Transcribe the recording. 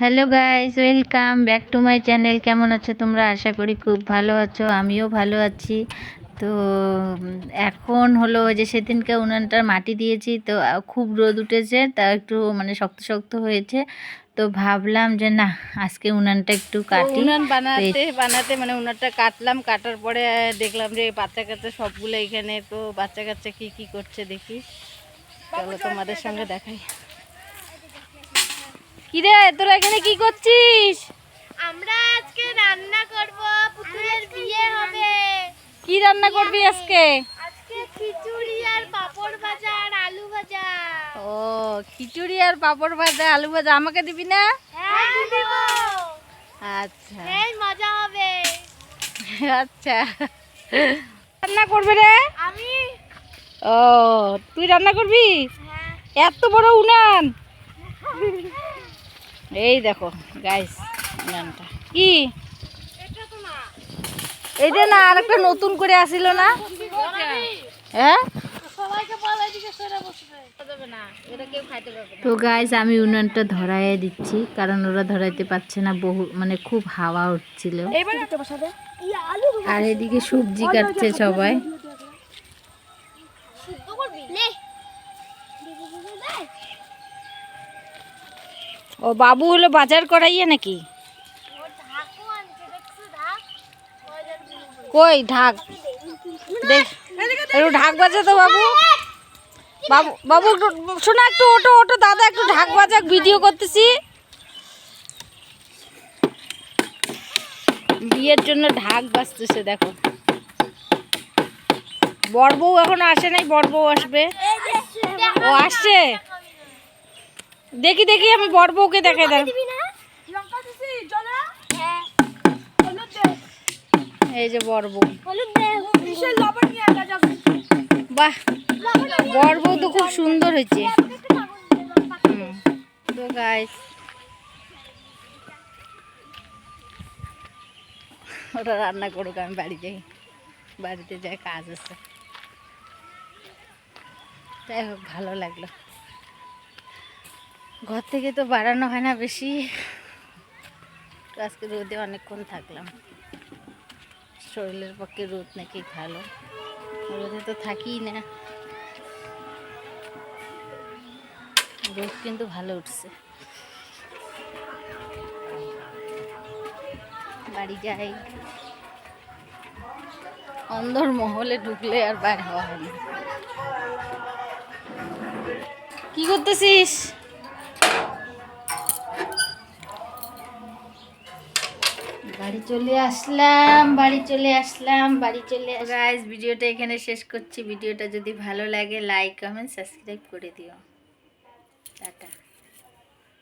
Hello guys welcome back to my channel. কেমন আছো তোমরা? আশা করি খুব ভালো আছো আমিও ভালো আছি। তো এখন হলো যে সেদিনকে উনানটার মাটি দিয়েছি তো খুব রোদ উঠেছে তা একটু মানে শক্ত শক্ত হয়েছে। তো ভাবলাম যে না আজকে উনানটা একটু কাটি। উনান বানাতে বানাতে মানে উনানটা কাটলাম কাটার পরে দেখলাম যে বাচ্চা কাচ্চা সবগুলো এখানে তো বাচ্চা কাচ্চা কি কি করছে দেখি। চলো তোমাদের সঙ্গে দেখাই। কিরে তোরা এখানে কি করছিস? আমরা আজকে রান্না করব পুতুলের বিয়ে হবে। কি রান্না করবি আজকে? আজকে খিচুড়ি আর পাপড় ভাজা আর আলু ভাজা। ও খিচুড়ি আর পাপড় ভাজা আলু ভাজা আমাকে দিবি না? হ্যাঁ দেব। আচ্ছা। এই মজা হবে। আচ্ছা। রান্না করবে রে? আমি? ও তুই রান্না করবি? হ্যাঁ। এত বড় উনান। এই দেখো গাইস উনানটা কি? এটা তো না এইটা না আর একটা নতুন করে আসিল না? হ্যাঁ? সবাইকে বল এদিকে সরে বসবে দেবে না এটা কেউ খাইতে পারবে তো গাইস আমি উনানটা ধরাইয়ে দিচ্ছি কারণ ওরা ধরাইতে পারছে না বহু মানে খুব হাওয়া উঠছিল। আর এদিকে সবজি কাটছে সবাই। ও বাবু হলো বাজার করাইয়ে নাকি? কই ঢাক? দেখ, একটু ঢাক বাজা তো বাবু। বাবু বাবু শোনা একটু ওটো ওটো দাদা একটু ঢাক বাজাক ভিডিও করতেছি। বিয়ের জন্য ঢাক বাজতেছে, দেখো। বর বউ এখনও আসে নাই বর বউ আসবে। ও আসছে? দেখি দেখি আমি বর বউকে দেখ হ্যাঁ। হলুদ দে। এই যে বর বউ। বাহ বর বউ তো খুব সুন্দর হয়েছে। তো গাইস ওরা রান্না করুক আমি বাড়ি যাই। বাড়িতে যাই কাজ আছে। যাই হোক ভালো লাগল। ঘর থেকে তো বাড়ানো হয় না বেশি। আজকে রোদে অনেকক্ষণ থাকলাম। শরীরের পক্ষে রোদ নাকি ভালো। রোদে তো থাকিই না। রোদ কিন্তু ভালো উঠছে। বাড়ি যাই। অন্দর মহলে ঢুকলে আর বাইরে হওয়া হয় না। কি করতেছিস? বাড়ি চলে আসলাম, বাড়ি চলে আসলাম, বাড়ি চলে গাইজ ভিডিওটা এখানে শেষ করছি। ভিডিওটা যদি ভালো লাগে লাইক কমেন্ট সাবস্ক্রাইব করে দিও। টাটা।